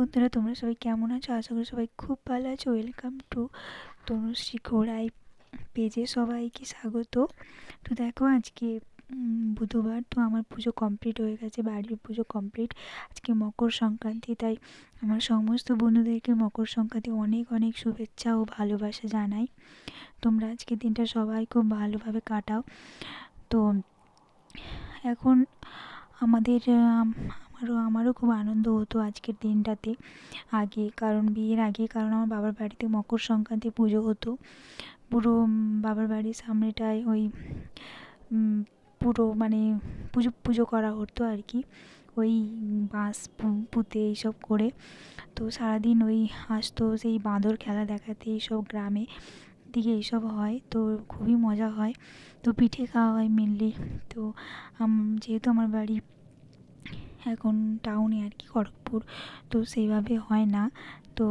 বন্ধুরা, তোমরা সবাই কেমন আছো? আশা করি সবাই খুব ভালো আছো। ওয়েলকাম টু তনুশ্রী ঘোড়াই পেজে সবাইকে স্বাগত। তো দেখো, আজকে বুধবার, তো আমার পুজো কমপ্লিট হয়ে গেছে, বাড়ির পুজো কমপ্লিট আজকে মকর সংক্রান্তি, তাই আমার সমস্ত বন্ধুদেরকে মকর সংক্রান্তি অনেক অনেক শুভেচ্ছা ও ভালোবাসা জানাই। তোমরা আজকের দিনটা সবাই খুব ভালোভাবে কাটাও। তো এখন আমাদের আমারও আমারও খুব আনন্দ হতো আজকের দিনটাতে। আগে, কারণ বিয়ের আগে, কারণ আমার বাবার বাড়িতে মকর সংক্রান্তি পুজো হতো। পুরো বাবার বাড়ির সামনেটায় ওই পুরো মানে পুজো পুজো করা হতো আর কি। ওই বাঁশ পুঁতে এইসব করে। তো সারাদিন ওই আসতো সেই বাঁদর খেলা দেখাতে এইসব গ্রামে দিকে এইসব হয়। তো খুবই মজা হয়। তো পিঠে খাওয়া হয় মেনলি তো যেহেতু আমার বাড়ি এখন টাউনে আর কি খড়গপুর তো সেইভাবে হয় না। তো